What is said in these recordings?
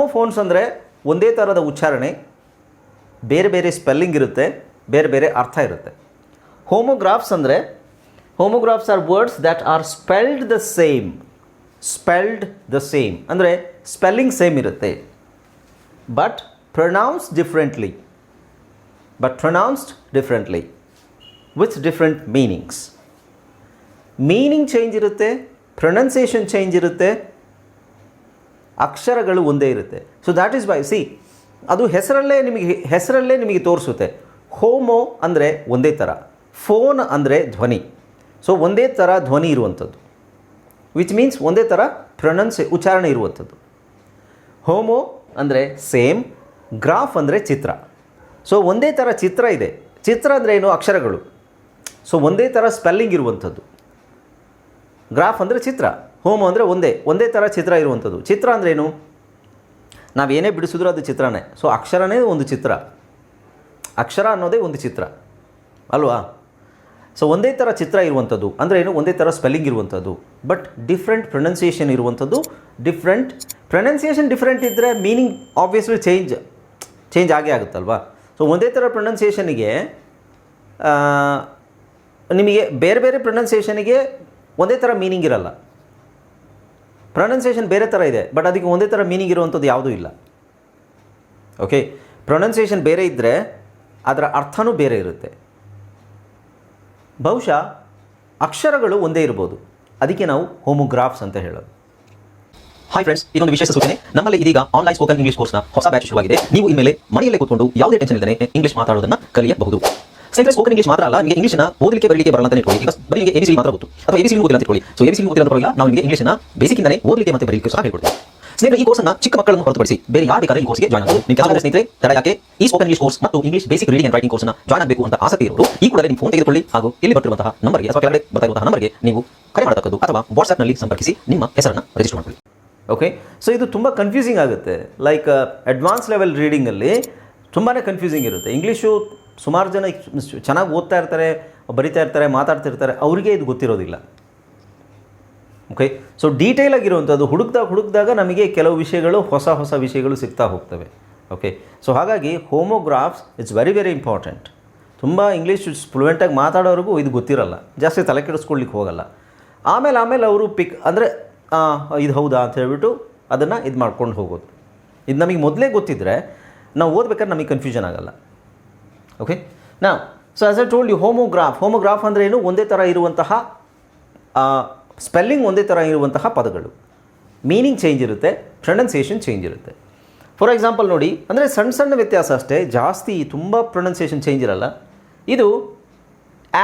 Homophones ಅಂದರೆ ಒಂದೇ ಥರದ ಉಚ್ಚಾರಣೆ, ಬೇರೆ ಬೇರೆ ಸ್ಪೆಲ್ಲಿಂಗ್ ಇರುತ್ತೆ, ಬೇರೆ ಬೇರೆ ಅರ್ಥ ಇರುತ್ತೆ. ಹೋಮೋಗ್ರಾಫ್ಸ್ ಅಂದರೆ homographs are words that are spelled the same spelled the same ಅಂದರೆ ಸ್ಪೆಲ್ಲಿಂಗ್ ಸೇಮ್ ಇರುತ್ತೆ. But pronounce differently but pronounced differently with different meanings meaning change ಇರುತ್ತೆ ಪ್ರೊನೌನ್ಸಿಯೇಷನ್ ಚೇಂಜ್ ಇರುತ್ತೆ ಅಕ್ಷರಗಳು ಒಂದೇ ಇರುತ್ತೆ. So that is by see ಅದು ಹೆಸರಲ್ಲೇ ನಿಮಗೆ ಹೆಸರಲ್ಲೇ ನಿಮಗೆ ತೋರಿಸುತ್ತೆ. ಹೋಮೋ ಅಂದರೆ ಒಂದೇ ಥರ ಫೋನ್ ಅಂದರೆ ಧ್ವನಿ. ಸೊ ಒಂದೇ ಥರ ಧ್ವನಿ ಇರುವಂಥದ್ದು. ವಿಚ್ ಮೀನ್ಸ್ ಒಂದೇ ಥರ ಪ್ರೊನೌನ್ಸ್ ಉಚ್ಚಾರಣೆ ಇರುವಂಥದ್ದು. ಹೋಮೋ ಅಂದರೆ ಸೇಮ್, ಗ್ರಾಫ್ ಅಂದರೆ ಚಿತ್ರ. ಸೊ ಒಂದೇ ಥರ ಚಿತ್ರ ಇದೆ. ಚಿತ್ರ ಅಂದರೆ ಏನು? ಅಕ್ಷರಗಳು. ಸೊ ಒಂದೇ ಥರ ಸ್ಪೆಲ್ಲಿಂಗ್ ಇರುವಂಥದ್ದು. ಗ್ರಾಫ್ ಅಂದರೆ ಚಿತ್ರ. ಹೋಮೋ ಅಂದರೆ ಒಂದೇ ಒಂದೇ ಥರ ಚಿತ್ರ ಇರುವಂಥದ್ದು. ಚಿತ್ರ ಅಂದರೆ ಏನು? ನಾವೇನೇ ಬಿಡಿಸಿದ್ರೂ ಅದು ಚಿತ್ರನೇ. ಸೊ ಅಕ್ಷರನೇ ಒಂದು ಚಿತ್ರ. ಅಕ್ಷರ ಅನ್ನೋದೇ ಒಂದು ಚಿತ್ರ. ಅಲ್ವಾ? ಸೊ ಒಂದೇ ಥರ ಚಿತ್ರ ಇರುವಂಥದ್ದು. ಅಂದರೆ ಏನು? ಒಂದೇ ಥರ ಸ್ಪೆಲ್ಲಿಂಗ್ ಇರುವಂಥದ್ದು. ಬಟ್ ಡಿಫ್ರೆಂಟ್ ಪ್ರೊನೌನ್ಸಿಯೇಷನ್ ಇರುವಂಥದ್ದು ಡಿಫ್ರೆಂಟ್ ಪ್ರೊನೌನ್ಸಿಯೇಷನ್ ಡಿಫ್ರೆಂಟ್ ಇದ್ದರೆ ಮೀನಿಂಗ್ ಆಬ್ವಿಯಸ್ಲಿ ಚೇಂಜ್ ಚೇಂಜ್ ಆಗೇ ಆಗುತ್ತಲ್ವಾ ಸೊ ಒಂದೇ ಥರ ಪ್ರೊನೌನ್ಸಿಯೇಷನಿಗೆ ನಿಮಗೆ ಬೇರೆ ಬೇರೆ ಪ್ರೊನೌನ್ಸಿಯೇಷನಿಗೆ ಒಂದೇ ಥರ ಮೀನಿಂಗ್ ಇರಲ್ಲ. ಪ್ರೊನೌನ್ಸಿಯೇಷನ್ ಬೇರೆ ಥರ ಇದೆ ಬಟ್ ಅದಕ್ಕೆ ಒಂದೇ ಥರ ಮೀನಿಂಗ್ ಇರುವಂಥದ್ದು ಯಾವುದೂ ಇಲ್ಲ. ಓಕೆ ಪ್ರೊನೌನ್ಸಿಯೇಷನ್ ಬೇರೆ ಇದ್ದರೆ ಅದರ ಅರ್ಥನೂ ಬೇರೆ ಇರುತ್ತೆ. ಬಹುಶಃ ಅಕ್ಷರಗಳು ಒಂದೇ ಇರ್ಬೋದು. ಅದಕ್ಕೆ ನಾವು ಹೋಮೋಗ್ರಾಫ್ಸ್ ಅಂತ ಹೇಳೋದು. ಹಾಯ್ ಫ್ರೆಂಡ್ಸ್ ಇದೊಂದು ವಿಶೇಷ ಸೂಚನೆ. ನಮ್ಮಲ್ಲಿ ಇದೀಗ ಆನ್ಲೈನ್ ಸ್ಪೋಕನ್ ಇಂಗ್ಲಿಷ್ ಕೋರ್ಸ್ನ ಹೊಸ ಬ್ಯಾಚ್ ಶುರುವಾಗಿದೆ. ನೀವು ಇನ್ಮೇಲೆ ಮನೆಯಲ್ಲೇ ಕೂತ್ಕೊಂಡು ಯಾವುದೇ ಟೆನ್ಷನ್ ಇಲ್ಲದೆ ಇಂಗ್ಲಿಷ್ ಮಾತಾಡೋದನ್ನ ಕಲಿಯಬಹುದು. ಸ್ನೇಹಿತರೆ ಸ್ಪೋಕನ್ ಇಂಗ್ಲಿಷ್ ಮಾತ್ರ ಅಲ್ಲ, ನಿಮಗೆ ಇಂಗ್ಲಿಷ್ನ ಓದಲಿಕ್ಕೆ, ಬರಲಿಕ್ಕೆ ಬರಲ್ಲ ಅಂತ ಇಟ್ಕೊಳ್ಳಿ. ಈಗ ಬರೀ ನಿಮಗೆ ಎಬಿಸಿ ಮಾತ್ರ ಗೊತ್ತು. ಅಥವಾ ಎಬಿಸಿ ಓದಿಲ್ಲ ಅಂತ ಇಟ್ಕೊಳ್ಳಿ. ಸೊ ಎಬಿಸಿ ಓದಿಲ್ಲ ಪರವಾಗಿಲ್ಲ ನಾವು ನಿಮಗೆ ಬೇಸಿಕ್ ಇಂದಲೇ ಓದಲಿಕ್ಕೆ ಮತ್ತೆ ಬರಲಿಕ್ಕೆ ಸಹ ಹೇಳ್ಕೊಡ್ತೀವಿ. ಸ್ನೇಹಿತರೆ, ಈ ಕೋರ್ಸ್ನ ಚಿಕ್ಕ ಮಕ್ಕಳನ್ನು ಹೊರತುಪಡಿಸಿ ಬೇರೆ ಯಾರು ಬೇಕಾದ್ರೆ ಈ ಕೋರ್ಸ್ಗೆ ಜಾಯ್ನ್ ಆಗಬಹುದು ನಿಮ್ಮ ಕೆಲವು ಸ್ನೇಹಿತರೆ, ತಡ ಯಾಕೆ? ಈ ಸ್ಪೋಕನ್ ಇಂಗ್ಲಿಷ್ ಕೋರ್ಸ್ ಮತ್ತು English basic reading and writing ಕೋರ್ಸ್ನ ಜಾಯ್ನ್ ಆಗಬೇಕು ಅಂತ ಆಸಕ್ತಿ ಇರೋರು, ಈ ಕೂಡಲೇ ನಿಮ್ಮ ಫೋನ್ ತೆಗೆದುಕೊಳ್ಳಿ ಹಾಗೂ ಇಲ್ಲಿ ಬರ್ತಿರುವಂತಹ ನಂಬರ್ಗೆ ಅಥವಾ ಕೆಳಗಡೆ ಬರ್ತಾ ಇರುವಂತಹ ನಂಬರ್ಗೆ ನೀವು ಕರೆ ಮಾಡತಕ್ಕದ್ದು ಅಥವಾ ವಾಟ್ಸ್ಆಪ್ನಲ್ಲಿ ಸಂಪರ್ಕಿಸಿ ನಿಮ್ಮ ಹೆಸರನ್ನು ರಿಜಿಸ್ಟರ್ ಮಾಡಿಕೊಳ್ಳಿ. ಓಕೆ ಸೊ ಇದು ತುಂಬ ಕನ್ಫ್ಯೂಸಿಂಗ್ ಆಗುತ್ತೆ. ಲೈಕ್ ಅಡ್ವಾನ್ಸ್ ಲೆವೆಲ್ ರೀಡಿಂಗಲ್ಲಿ ತುಂಬಾ ಕನ್ಫ್ಯೂಸಿಂಗ್ ಇರುತ್ತೆ. ಇಂಗ್ಲೀಷು ಸುಮಾರು ಜನ ಚೆನ್ನಾಗಿ ಓದ್ತಾ ಇರ್ತಾರೆ, ಬರಿತಾ ಇರ್ತಾರೆ ಮಾತಾಡ್ತಿರ್ತಾರೆ ಅವರಿಗೆ ಇದು ಗೊತ್ತಿರೋದಿಲ್ಲ. ಓಕೆ ಸೊ ಡೀಟೇಲ್ ಆಗಿರುವಂಥದ್ದು ಹುಡುಕ್ದಾಗ ಹುಡುಕಿದಾಗ ನಮಗೆ ಕೆಲವು ವಿಷಯಗಳು, ಹೊಸ ಹೊಸ ವಿಷಯಗಳು ಸಿಗ್ತಾ ಹೋಗ್ತವೆ. ಓಕೆ ಸೊ ಹಾಗಾಗಿ homographs it's very very important ತುಂಬ ಇಂಗ್ಲೀಷ್ ಫ್ಲೂಯೆಂಟಾಗಿ ಮಾತಾಡೋರಿಗೂ ಇದು ಗೊತ್ತಿರಲ್ಲ. ಜಾಸ್ತಿ ತಲೆ ಕೆಡಿಸ್ಕೊಳ್ಲಿಕ್ಕೆ ಹೋಗಲ್ಲ. ಆಮೇಲೆ ಆಮೇಲೆ ಅವರು ಪಿಕ್ ಅಂದರೆ ಇದು ಹೌದಾ ಅಂತ ಹೇಳ್ಬಿಟ್ಟು ಅದನ್ನು ಇದು ಮಾಡ್ಕೊಂಡು ಹೋಗೋದು. ಇದು ನಮಗೆ ಮೊದಲೇ ಗೊತ್ತಿದ್ದರೆ ನಾವು ಓದ್ಬೇಕಾದ್ರೆ ನಮಗೆ ಕನ್ಫ್ಯೂಷನ್ ಆಗಲ್ಲ. ಓಕೆ ನಾ so as I told you homograph homograph ಅಂದರೆ ಏನು? ಒಂದೇ ಥರ ಇರುವಂತಹ ಸ್ಪೆಲ್ಲಿಂಗ್ ಒಂದೇ ಥರ ಇರುವಂತಹ ಪದಗಳು. ಮೀನಿಂಗ್ ಚೇಂಜ್ ಇರುತ್ತೆ ಪ್ರೊನೌನ್ಸಿಯೇಷನ್ ಚೇಂಜ್ ಇರುತ್ತೆ. ಫಾರ್ ಎಕ್ಸಾಂಪಲ್ ನೋಡಿ, ಅಂದರೆ ಸಣ್ಣ ಸಣ್ಣ ವ್ಯತ್ಯಾಸ ಅಷ್ಟೇ, ಜಾಸ್ತಿ ತುಂಬ ಪ್ರೊನೌನ್ಸಿಯೇಷನ್ ಚೇಂಜ್ ಇರಲ್ಲ. ಇದು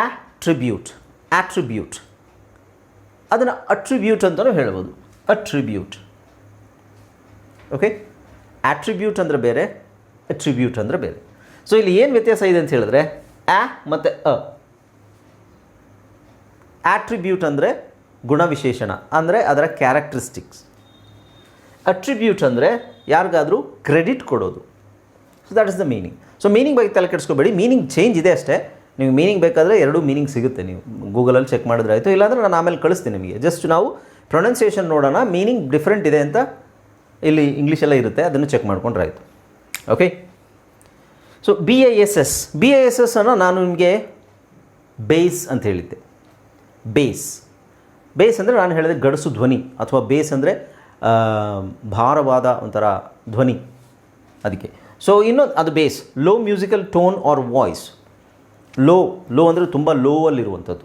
ಅಟ್ರಿಬ್ಯೂಟ್ ಆಟ್ರಿಬ್ಯೂಟ್ ಅದನ್ನು ಅಟ್ರಿಬ್ಯೂಟ್ ಅಂತಲೂ ಹೇಳ್ಬೋದು. ಅಟ್ರಿಬ್ಯೂಟ್ ಓಕೆ ಆಟ್ರಿಬ್ಯೂಟ್ ಅಂದರೆ ಬೇರೆ ಅಟ್ರಿಬ್ಯೂಟ್ ಅಂದರೆ ಬೇರೆ. ಸೊ ಇಲ್ಲಿ ಏನು ವ್ಯತ್ಯಾಸ ಇದೆ ಅಂತ ಹೇಳಿದ್ರೆ, ಆ ಮತ್ತು ಅ. ಆಟ್ರಿಬ್ಯೂಟ್ ಅಂದರೆ ಗುಣವಿಶೇಷಣ, ಅಂದರೆ ಅದರ ಕ್ಯಾರೆಕ್ಟರಿಸ್ಟಿಕ್ಸ್ ಅಟ್ರಿಬ್ಯೂಟ್ ಅಂದರೆ ಯಾರಿಗಾದರೂ ಕ್ರೆಡಿಟ್ ಕೊಡೋದು. So that is the meaning so meaning ಬಗ್ಗೆ ತಲೆ ಕೆಡಿಸ್ಕೋಬೇಡಿ. ಮೀನಿಂಗ್ ಚೇಂಜ್ ಇದೆ ಅಷ್ಟೇ. ನೀವು ಮೀನಿಂಗ್ ಬೇಕಾದರೆ ಎರಡೂ ಮೀನಿಂಗ್ ಸಿಗುತ್ತೆ ನೀವು. ಗೂಗಲಲ್ಲಿ ಚೆಕ್ ಮಾಡಿದ್ರೆ ಆಯಿತು, ಇಲ್ಲಾಂದರೆ ನಾನು ಆಮೇಲೆ ಕಳಿಸ್ತೀನಿ ನಿಮಗೆ. ಜಸ್ಟ್ ನಾವು ಪ್ರೊನೌನ್ಸಿಯೇಷನ್ ನೋಡೋಣ ಮೀನಿಂಗ್ ಡಿಫ್ರೆಂಟ್ ಇದೆ ಅಂತ ಇಲ್ಲಿ ಇಂಗ್ಲೀಷೆಲ್ಲ ಇರುತ್ತೆ, ಅದನ್ನು ಚೆಕ್ ಮಾಡ್ಕೊಂಡ್ರೆ ಆಯಿತು. Okay so B A S S B A S S ಅನ್ನು ನಾನು ನಿಮಗೆ ಬೇಸ್ ಅಂತ ಹೇಳಿದ್ದೆ. ಬೇಸ್. ಬೇಸ್ ಅಂದರೆ ನಾನು ಹೇಳಿದೆ ಗಡಸು ಧ್ವನಿ ಅಥವಾ ಬೇಸ್ ಅಂದರೆ ಭಾರವಾದ ಒಂಥರ ಧ್ವನಿ ಅದಕ್ಕೆ. ಸೊ ಇನ್ನೊಂದು ಅದು bass. Low musical tone or voice low low ಅಂದರೆ ತುಂಬ ಲೋವಲ್ಲಿರುವಂಥದ್ದು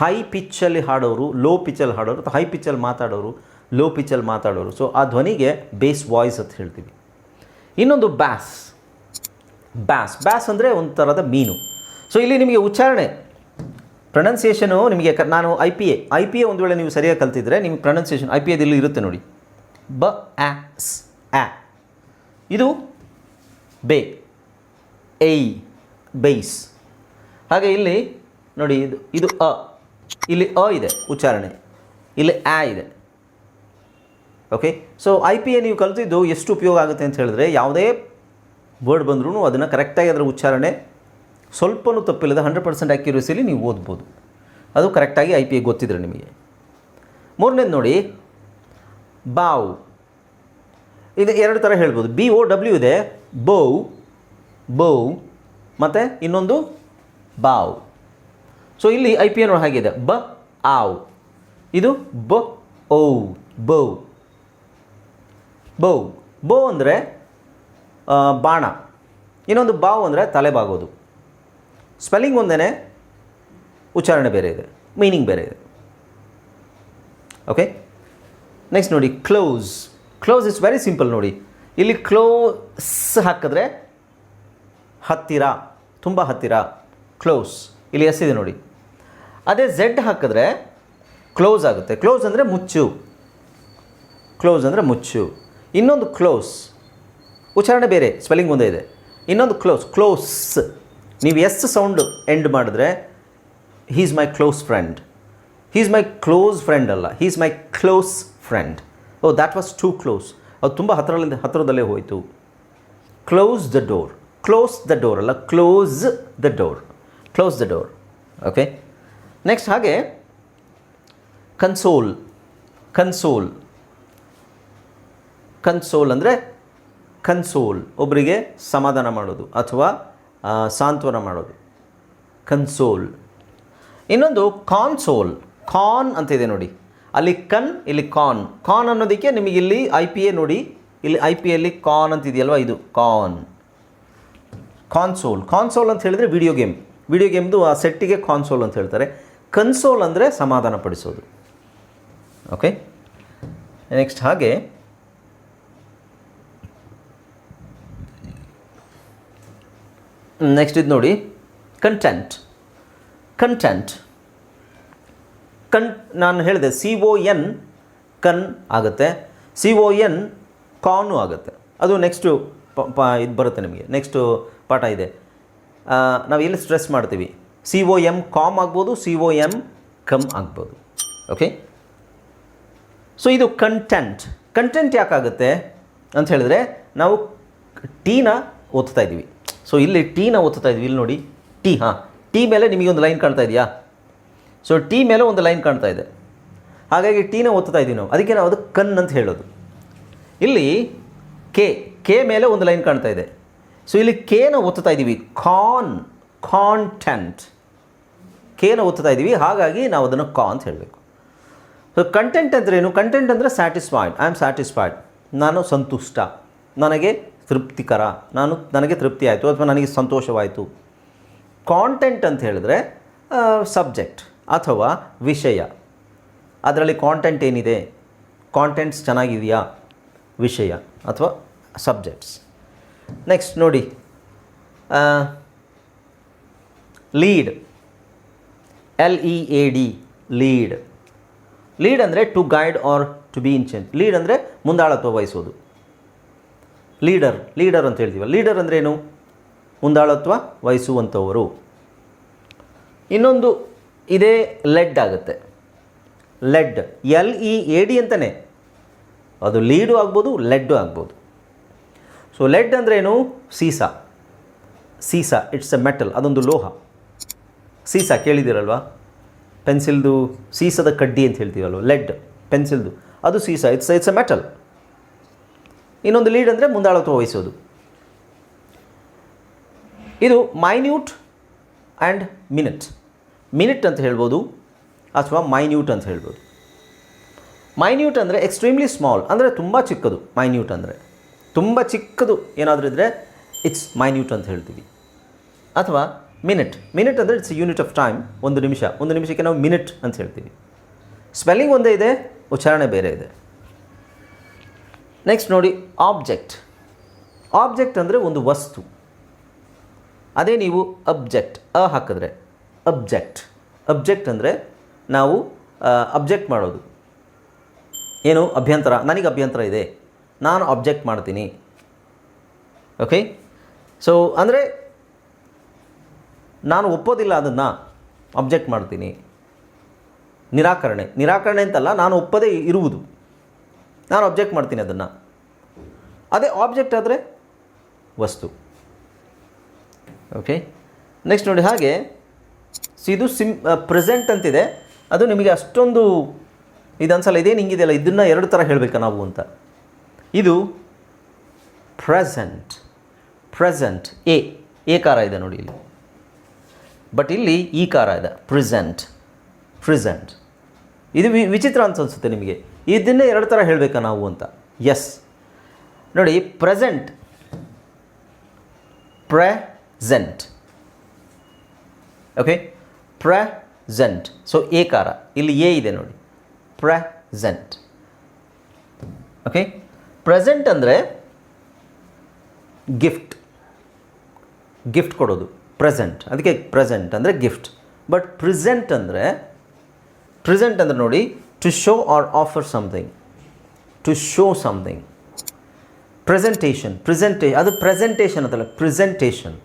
ಹೈ ಪಿಚ್ಚಲ್ಲಿ ಹಾಡೋರು ಲೋ ಪಿಚ್ಚಲ್ಲಿ ಹಾಡೋರು ಅಥವಾ ಹೈ ಪಿಚ್ಚಲ್ಲಿ ಮಾತಾಡೋರು ಲೋ ಪಿಚ್ಚಲ್ಲಿ ಮಾತಾಡೋರು. ಸೊ ಆ ಧ್ವನಿಗೆ ಬೇಸ್ ವಾಯ್ಸ್ ಅಂತ ಹೇಳ್ತೀವಿ. ಇನ್ನೊಂದು ಬ್ಯಾಸ್ ಬ್ಯಾಸ್. ಬ್ಯಾಸ್ ಅಂದರೆ ಒಂಥರದ ಥರದ ಮೀನು. ಸೊ ಇಲ್ಲಿ ನಿಮಗೆ ಉಚ್ಚಾರಣೆ. ಪ್ರೊನೌನ್ಸಿಯೇಷನು ನಿಮಗೆ ಕ ನಾನು I P A. I P A ಒಂದು ವೇಳೆ ನೀವು ಸರಿಯಾಗಿ ಕಲ್ತಿದ್ರೆ ನಿಮಗೆ ಪ್ರೊನೌನ್ಸಿಯೇಷನ್ ಐ ಪಿ ಎದಲ್ಲಿ ಇರುತ್ತೆ ನೋಡಿ. ಬ, ಆ, ಸ್, ಆ. ಇದು ಬೇ ಎಯ್ ಬೇಯ್ಸ್. ಹಾಗೆ ಇಲ್ಲಿ ನೋಡಿ ಇದು ಇದು ಅ. ಇಲ್ಲಿ ಅ ಇದೆ ಉಚ್ಚಾರಣೆ. ಇಲ್ಲಿ ಆ ಇದೆ. Okay so I P A ನೀವು ಕಲಿತಿದ್ದು ಎಷ್ಟು ಉಪಯೋಗ ಆಗುತ್ತೆ ಅಂತ ಹೇಳಿದ್ರೆ ಯಾವುದೇ ವರ್ಡ್ ಬಂದ್ರೂ ಅದನ್ನು ಕರೆಕ್ಟಾಗಿ ಅದರ ಉಚ್ಚಾರಣೆ ಸ್ವಲ್ಪನೂ ತಪ್ಪಿಲ್ಲದ ಹಂಡ್ರೆಡ್ ಪರ್ಸೆಂಟ್ ಆ್ಯಕ್ಯುರಸಿಲಿ ನೀವು ಓದ್ಬೋದು. ಅದು ಕರೆಕ್ಟಾಗಿ ಐ ಪಿ ಎ ಗೊತ್ತಿದ್ರೆ ನಿಮಗೆ. ಮೂರನೇದು ನೋಡಿ, ಬಾವ್. ಇದು ಎರಡು ಥರ ಹೇಳ್ಬೋದು. ಬಿ ಒ ಡಬ್ಲ್ಯೂ ಇದೆ, ಬೌ ಬೌ, ಮತ್ತು ಇನ್ನೊಂದು ಬಾವ್. ಸೊ ಇಲ್ಲಿ ಐ ಪಿ ಎನ್ ಹಾಗಿದೆ ಬ, ಆವ್. ಇದು ಬ ಓ ಬೌ. ಬೌ. ಬೌ ಅಂದರೆ ಬಾಣ. ಇನ್ನೊಂದು ಬಾವು ಅಂದರೆ ತಲೆ ಬಾಗೋದು ಸ್ಪೆಲ್ಲಿಂಗ್ ಒಂದೇ ಉಚ್ಚಾರಣೆ ಬೇರೆ ಇದೆ ಮೀನಿಂಗ್ ಬೇರೆ ಇದೆ. ಓಕೆ ನೆಕ್ಸ್ಟ್ ನೋಡಿ close close is very simple ನೋಡಿ. ಇಲ್ಲಿ ಕ್ಲೋಸ್ ಹಾಕಿದ್ರೆ ಹತ್ತಿರ, ತುಂಬ ಹತ್ತಿರ. ಕ್ಲೋಸ್ ಇಲ್ಲಿ ಎಸ್ ಇದೆ ನೋಡಿ. ಅದೇ ಝೆಡ್ ಹಾಕಿದ್ರೆ ಕ್ಲೋಸ್ ಆಗುತ್ತೆ. ಕ್ಲೋಸ್ ಅಂದರೆ ಮುಚ್ಚು. ಕ್ಲೋಸ್ ಅಂದರೆ ಮುಚ್ಚು. ಇನ್ನೊಂದು ಕ್ಲೋಸ್ ಉಚ್ಚಾರಣೆ ಬೇರೆ ಸ್ಪೆಲ್ಲಿಂಗ್ ಒಂದೇ ಇದೆ. ಇನ್ನೊಂದು ಕ್ಲೋಸ್ ಕ್ಲೋಸ್ ನೀವು ಎಸ್ ಸೌಂಡ್ ಎಂಡ್ ಮಾಡಿದ್ರೆ he's my close friend he's my close friend ಅಲ್ಲ he's my close friend oh that was too close ಅದು ತುಂಬ ಹತ್ತಿರದಿಂದ ಹತ್ತಿರದಲ್ಲೇ ಹೋಯಿತು. Close the door close the door ಅಲ್ಲ close the door close the door okay next ಹಾಗೆ console console console ಅಂದರೆ console ಒಬ್ಬರಿಗೆ ಸಮಾಧಾನ ಮಾಡೋದು ಅಥವಾ ಸಾಂತ್ವನ ಮಾಡೋದು. ಕನ್ಸೋಲ್. ಇನ್ನೊಂದು ಕಾನ್ಸೋಲ್. ಕಾನ್ ಅಂತ ಇದೆ ನೋಡಿ. ಅಲ್ಲಿ ಕನ್, ಇಲ್ಲಿ ಕಾನ್. ಕಾನ್ ಅನ್ನೋದಕ್ಕೆ ನಿಮಗೆ ಇಲ್ಲಿ ಐ ಪಿ ಎ ನೋಡಿ. ಇಲ್ಲಿ ಐ ಪಿ ಎಲ್ಲಿ ಕಾನ್ ಅಂತಿದೆಯಲ್ವ ಇದು? ಕಾನ್. ಕಾನ್ಸೋಲ್. ಕಾನ್ಸೋಲ್ ಅಂತ ಹೇಳಿದ್ರೆ ವಿಡಿಯೋ ಗೇಮ್. ವಿಡಿಯೋ ಗೇಮ್ದು ಆ ಸೆಟ್ಟಿಗೆ ಕಾನ್ಸೋಲ್ ಅಂತ ಹೇಳ್ತಾರೆ. ಕನ್ಸೋಲ್ ಅಂದರೆ ಸಮಾಧಾನ ಪಡಿಸೋದು ಓಕೆ? ನೆಕ್ಸ್ಟ್ ಹಾಗೆ ನೆಕ್ಸ್ಟ್ ಇದು ನೋಡಿ. ಕಂಟೆಂಟ್ ಕಂಟೆಂಟ್ ಕನ್ ನಾನು ಹೇಳಿದೆ ಸಿ ಒ ಎನ್ ಕನ್ ಆಗುತ್ತೆ. ಸಿ ಒ ಎನ್ ಕಾನು ಆಗುತ್ತೆ. ಅದು ನೆಕ್ಸ್ಟು ಇದು ಬರುತ್ತೆ ನಿಮಗೆ. ನೆಕ್ಸ್ಟು ಪಾಠ ಇದೆ. ನಾವು ಎಲ್ಲಿ ಸ್ಟ್ರೆಸ್ ಮಾಡ್ತೀವಿ? ಸಿ ಒ ಎಂ ಕಾಮ್ ಆಗ್ಬೋದು ಸಿ ಒ ಎಂ ಕಮ್ ಆಗ್ಬೋದು. ಓಕೆ ಸೊ ಇದು ಕಂಟೆಂಟ್ ಕಂಟೆಂಟ್ ಯಾಕಾಗುತ್ತೆ? ಅಂತ ಹೇಳಿದ್ರೆ, ನಾವು ಟೀನ ಓದ್ತಾ ಇದ್ದೀವಿ. ಸೊ ಇಲ್ಲಿ ಟೀನ ಓದ್ತಾ ಇದ್ವಿ. ಇಲ್ಲಿ ನೋಡಿ ಟಿ ಹಾಂ. ಟಿ ಮೇಲೆ ನಿಮಗೆ ಒಂದು ಲೈನ್ ಕಾಣ್ತಾ ಇದೆಯಾ? ಸೊ ಟಿ ಮೇಲೆ ಒಂದು ಲೈನ್ ಕಾಣ್ತಾ ಇದೆ. ಹಾಗಾಗಿ ಟೀನ ಓದ್ತಾ ಇದ್ದೀವಿ ನಾವು. ಅದಕ್ಕೆ ನಾವು ಅದು ಕನ್ ಅಂತ ಹೇಳೋದು. ಇಲ್ಲಿ ಕೆ ಕೆ ಮೇಲೆ ಒಂದು ಲೈನ್ ಕಾಣ್ತಾ ಇದೆ. ಸೊ ಇಲ್ಲಿ ಕೇನ ಓದ್ತಾ ಇದ್ದೀವಿ. ಕಾನ್ ಕಾಂಟೆಂಟ್ ಕೇನ ಓದ್ತಾ ಇದ್ದೀವಿ. ಹಾಗಾಗಿ ನಾವು ಅದನ್ನು ಕಾ ಅಂತ ಹೇಳಬೇಕು. ಸೊ ಕಂಟೆಂಟ್ ಅಂದ್ರೇನು? ಕಂಟೆಂಟ್ ಅಂದರೆ ಸ್ಯಾಟಿಸ್ಫೈಡ್ ಐ ಆಮ್ ಸ್ಯಾಟಿಸ್ಫೈಡ್ ನಾನು ಸಂತುಷ್ಟ. ನನಗೆ ತೃಪ್ತಿಕರ? ನಾನು ನನಗೆ ತೃಪ್ತಿ ಆಯಿತು ಅಥವಾ ನನಗೆ ಸಂತೋಷವಾಯಿತು. ಕಾಂಟೆಂಟ್ ಅಂತ ಹೇಳಿದ್ರೆ ಸಬ್ಜೆಕ್ಟ್ ಅಥವಾ ವಿಷಯ. ಅದರಲ್ಲಿ ಕಾಂಟೆಂಟ್ ಏನಿದೆ? ಕಾಂಟೆಂಟ್ಸ್ ಚೆನ್ನಾಗಿದೆಯಾ? ವಿಷಯ ಅಥವಾ ಸಬ್ಜೆಕ್ಟ್ಸ್ ನೆಕ್ಸ್ಟ್ ನೋಡಿ lead L E A D lead lead ಅಂದರೆ to guide or to be in change lead ಅಂದರೆ ಮುಂದಾಳತ್ವ ವಹಿಸೋದು. ಲೀಡರ್ ಲೀಡರ್ ಅಂತ ಹೇಳ್ತೀವಿ ಲೀಡರ್ ಅಂದರೆ ಏನು ಮುಂದಾಳತ್ವ ವಹಿಸುವಂಥವರು. ಇನ್ನೊಂದು, ಇದೇ ಲೆಡ್ ಆಗುತ್ತೆ. Lead, L E A D ಅಂತಲೇ ಅದು ಲೀಡು ಆಗ್ಬೋದು, ಲೆಡ್ಡು ಆಗ್ಬೋದು. ಸೊ ಲೆಡ್ ಅಂದ್ರೇನು? ಸೀಸಾ. ಸೀಸಾ, ಇಟ್ಸ್ ಎ ಮೆಟಲ್, ಅದೊಂದು ಲೋಹ. ಸೀಸಾ ಕೇಳಿದ್ದೀರಲ್ವಾ? ಪೆನ್ಸಿಲ್ದು ಸೀಸದ ಕಡ್ಡಿ ಅಂತ ಹೇಳ್ತೀವಲ್ವ? ಲೆಡ್, ಪೆನ್ಸಿಲ್ದು. ಅದು ಸೀಸಾ, ಇಟ್ಸ್ ಇಟ್ಸ್ ಎ ಮೆಟಲ್. ಇನ್ನೊಂದು ಲೀಡ್ ಅಂದರೆ ಮುಂದಾಳತ್ವ ವಹಿಸೋದು. ಇದು ಮೈನ್ಯೂಟ್ ಆ್ಯಂಡ್ ಮಿನಿಟ್ ಮಿನಿಟ್ ಅಂತ ಹೇಳ್ಬೋದು ಅಥವಾ ಮೈನ್ಯೂಟ್ ಅಂತ ಹೇಳ್ಬೋದು. ಮೈನ್ಯೂಟ್ ಅಂದರೆ ಎಕ್ಸ್ಟ್ರೀಮ್ಲಿ ಸ್ಮಾಲ್ ಅಂದರೆ ತುಂಬ ಚಿಕ್ಕದು. ಮೈನ್ಯೂಟ್ ಅಂದರೆ ತುಂಬ ಚಿಕ್ಕದು. ಏನಾದರೂ ಇದ್ದರೆ ಇಟ್ಸ್ ಮೈನ್ಯೂಟ್ ಅಂತ ಹೇಳ್ತೀವಿ. ಅಥವಾ ಮಿನಿಟ್ ಮಿನಿಟ್ ಅಂದರೆ ಇಟ್ಸ್ ಯೂನಿಟ್ ಆಫ್ ಟೈಮ್ ಒಂದು ನಿಮಿಷ. ಒಂದು ನಿಮಿಷಕ್ಕೆ ನಾವು ಮಿನಿಟ್ ಅಂತ ಹೇಳ್ತೀವಿ. ಸ್ಪೆಲ್ಲಿಂಗ್ ಒಂದೇ ಇದೆ, ಉಚ್ಚಾರಣೆ ಬೇರೆ ಇದೆ. ನೆಕ್ಸ್ಟ್ ನೋಡಿ ಆಬ್ಜೆಕ್ಟ್ ಆಬ್ಜೆಕ್ಟ್ ಅಂದರೆ ಒಂದು ವಸ್ತು. ಅದೇ ನೀವು ಅಬ್ಜೆಕ್ಟ್ ಅ ಹಾಕಿದ್ರೆ ಅಬ್ಜೆಕ್ಟ್ ಅಬ್ಜೆಕ್ಟ್ ಅಂದರೆ ನಾವು ಅಬ್ಜೆಕ್ಟ್ ಮಾಡೋದು. ಏನು? ಅಭ್ಯಂತರ. ನನಗೆ ಅಭ್ಯಂತರ ಇದೆ. ನಾನು ಅಬ್ಜೆಕ್ಟ್ ಮಾಡ್ತೀನಿ. ಓಕೆ ಸೊ ಅಂದರೆ ನಾನು ಒಪ್ಪೋದಿಲ್ಲ ಅದನ್ನು. ಅಬ್ಜೆಕ್ಟ್ ಮಾಡ್ತೀನಿ. ನಿರಾಕರಣೆ. ನಿರಾಕರಣೆ ಅಂತಲ್ಲ, ನಾನು ಒಪ್ಪದೇ ಇರುವುದು. ನಾನು ಆಬ್ಜೆಕ್ಟ್ ಮಾಡ್ತೀನಿ ಅದನ್ನು. ಅದೇ ಆಬ್ಜೆಕ್ಟ್ ಆದರೆ ವಸ್ತು. ಓಕೆ ನೆಕ್ಸ್ಟ್ ನೋಡಿ ಹಾಗೆ ಇದು ಸಿಮ್ ಪ್ರೆಸೆಂಟ್ ಅಂತಿದೆ. ಅದು ನಿಮಗೆ ಅಷ್ಟೊಂದು ಇದು ಅನ್ಸಲ್ಲ, ಇದೇನು ಹಿಂಗಿದೆಯಲ್ಲ, ಇದನ್ನು ಎರಡು ಥರ ಹೇಳಬೇಕಾ ನಾವು ಅಂತ. ಇದು ಪ್ರೆಸೆಂಟ್ ಪ್ರೆಸೆಂಟ್ ಎ ಎ ಕಾರ ಇದೆ ನೋಡಿ ಇಲ್ಲಿ. ಬಟ್ ಇಲ್ಲಿ ಈ ಕಾರ ಇದೆ. ಪ್ರೆಸೆಂಟ್ ಪ್ರೆಸೆಂಟ್ ಇದು ವಿಚಿತ್ರ ಅಂತ ಅನಿಸುತ್ತೆ ನಿಮಗೆ. ಇದನ್ನೇ ಎರಡು ಥರ ಹೇಳಬೇಕಾ ನಾವು ಅಂತ. ಎಸ್ ನೋಡಿ present present okay present so ಏಕಾರ. ಇಲ್ಲಿ ಎ ಇದೆ ನೋಡಿ. ಪ್ರೆಸೆಂಟ್ ಓಕೆ ಪ್ರೆಸೆಂಟ್ ಅಂದರೆ ಗಿಫ್ಟ್ ಗಿಫ್ಟ್ ಕೊಡೋದು. ಪ್ರೆಸೆಂಟ್ ಅದಕ್ಕೆ ಪ್ರೆಸೆಂಟ್ ಅಂದರೆ ಗಿಫ್ಟ್ ಬಟ್ ಪ್ರೆಸೆಂಟ್ ಅಂದರೆ ಪ್ರೆಸೆಂಟ್ ಅಂದರೆ ನೋಡಿ to show or offer something to show something presentation ಪ್ರೆಸೆಂಟೇ ಅದು ಪ್ರೆಸೆಂಟೇಷನ್ ಅದಲ್ಲ ಪ್ರೆಸೆಂಟೇಷನ್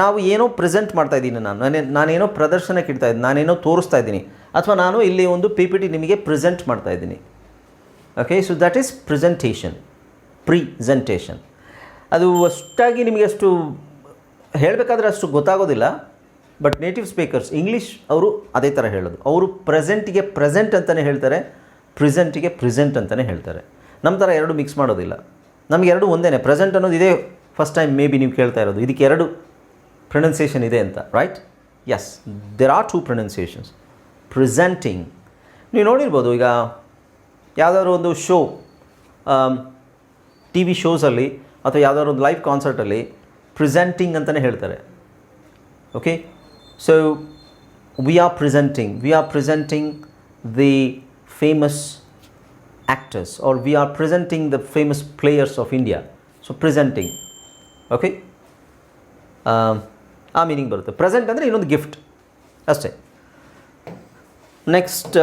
ನಾವು ಏನೋ ಪ್ರೆಸೆಂಟ್ ಮಾಡ್ತಾ ಇದ್ದೀನಿ ನಾನು. ನಾನೇ, ನಾನೇನೋ ಪ್ರದರ್ಶನಕ್ಕೆ ಇಡ್ತಾ ಇದ್ದೀನಿ ನಾನೇನೋ ತೋರಿಸ್ತಾ ಇದ್ದೀನಿ. ಅಥವಾ ನಾನು ಇಲ್ಲಿ ಒಂದು ಪಿ ಪಿ ಟಿ ನಿಮಗೆ ಪ್ರೆಸೆಂಟ್ ಮಾಡ್ತಾ ಇದ್ದೀನಿ. Okay so that is presentation presentation ಅದು ಅಷ್ಟಾಗಿ ನಿಮಗೆ ಅಷ್ಟು ಹೇಳಬೇಕಾದ್ರೆ ಅಷ್ಟು ಗೊತ್ತಾಗೋದಿಲ್ಲ. ಬಟ್ ನೇಟಿವ್ ಸ್ಪೀಕರ್ಸ್ ಇಂಗ್ಲೀಷ್ ಅವರು ಅದೇ ಥರ ಹೇಳೋದು. ಅವರು ಪ್ರೆಸೆಂಟಿಗೆ ಪ್ರೆಸೆಂಟ್ ಅಂತಲೇ ಹೇಳ್ತಾರೆ ಪ್ರೆಸೆಂಟಿಗೆ ಪ್ರೆಸೆಂಟ್ ಅಂತಲೇ ಹೇಳ್ತಾರೆ. ನಮ್ಮ ಥರ ಎರಡು ಮಿಕ್ಸ್ ಮಾಡೋದಿಲ್ಲ. ನಮಗೆ ಎರಡು ಒಂದೇ ಪ್ರೆಸೆಂಟ್ ಅನ್ನೋದು ಇದೇ ಫಸ್ಟ್ ಟೈಮ್ ಮೇ ಬಿ ನೀವು ಕೇಳ್ತಾ ಇರೋದು. ಇದಕ್ಕೆ ಎರಡು ಪ್ರೊನೌನ್ಸಿಯೇಷನ್ ಇದೆ ಅಂತ right yes there are two pronunciations presenting ನೀವು ನೋಡಿರ್ಬೋದು, ಈಗ ಯಾವುದಾದ್ರು ಒಂದು ಶೋ ಟಿ ವಿ ಶೋಸಲ್ಲಿ ಅಥವಾ ಯಾವುದಾದ್ರು ಒಂದು ಲೈವ್ ಕಾನ್ಸರ್ಟಲ್ಲಿ ಪ್ರೆಸೆಂಟಿಂಗ್ ಅಂತಲೇ ಹೇಳ್ತಾರೆ. Okay so we are presenting we are presenting the famous actors are we are presenting the famous players of India so presenting okay ಆ ಮೀನಿಂಗ್ ಬರುತ್ತೆ. ಪ್ರೆಸೆಂಟ್ ಅಂದರೆ ಇನ್ನೊಂದು ಗಿಫ್ಟ್ ಅಷ್ಟೇ. ನೆಕ್ಸ್ಟ್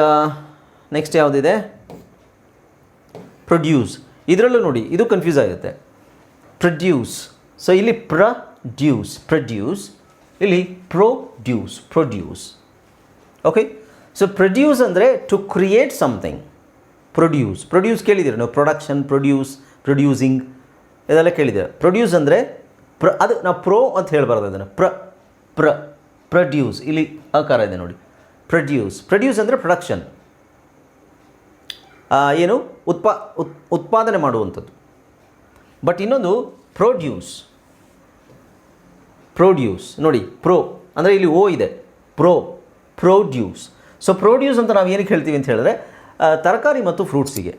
ನೆಕ್ಸ್ಟ್ ಯಾವುದಿದೆ? ಪ್ರೊಡ್ಯೂಸ್ ಇದರಲ್ಲೂ ನೋಡಿ, ಇದು ಕನ್ಫ್ಯೂಸ್ ಆಗುತ್ತೆ. ಪ್ರೊಡ್ಯೂಸ್ ಸೊ ಇಲ್ಲಿ ಪ್ರಡ್ಯೂಸ್ ಪ್ರೊಡ್ಯೂಸ್ ಇಲ್ಲಿ produce produce okay so produce ಅಂದರೆ to create something produce produce ಕೇಳಿದ್ದೀರ ನಾವು? ಪ್ರೊಡಕ್ಷನ್ ಪ್ರೊಡ್ಯೂಸ್ ಪ್ರೊಡ್ಯೂಸಿಂಗ್ ಇದೆಲ್ಲ ಕೇಳಿದ್ದೀರ? ಪ್ರೊಡ್ಯೂಸ್ ಅಂದರೆ ಪ್ರ ಅದು ನಾವು ಪ್ರೊ ಅಂತ ಹೇಳಬಾರ್ದು ಅದನ್ನು. ಪ್ರ ಪ್ರ ಪ್ರೊಡ್ಯೂಸ್ ಇಲ್ಲಿ ಆಕಾರ ಇದೆ ನೋಡಿ. ಪ್ರೊಡ್ಯೂಸ್ ಪ್ರೊಡ್ಯೂಸ್ ಅಂದರೆ ಪ್ರೊಡಕ್ಷನ್ ಏನು? ಉತ್ಪಾ ಉತ್ ಉತ್ಪಾದನೆ ಮಾಡುವಂಥದ್ದು. ಬಟ್ ಇನ್ನೊಂದು ಪ್ರೊಡ್ಯೂಸ್ ಪ್ರೊಡ್ಯೂಸ್ ನೋಡಿ ಪ್ರೋ ಅಂದರೆ ಇಲ್ಲಿ ಓ ಇದೆ. ಪ್ರೋ ಪ್ರೊಡ್ಯೂಸ್ ಸೊ ಪ್ರೊಡ್ಯೂಸ್ ಅಂತ ನಾವು ಏನಕ್ಕೆ ಹೇಳ್ತೀವಿ ಅಂತ ಹೇಳಿದ್ರೆ ತರಕಾರಿ ಮತ್ತು ಫ್ರೂಟ್ಸಿಗೆ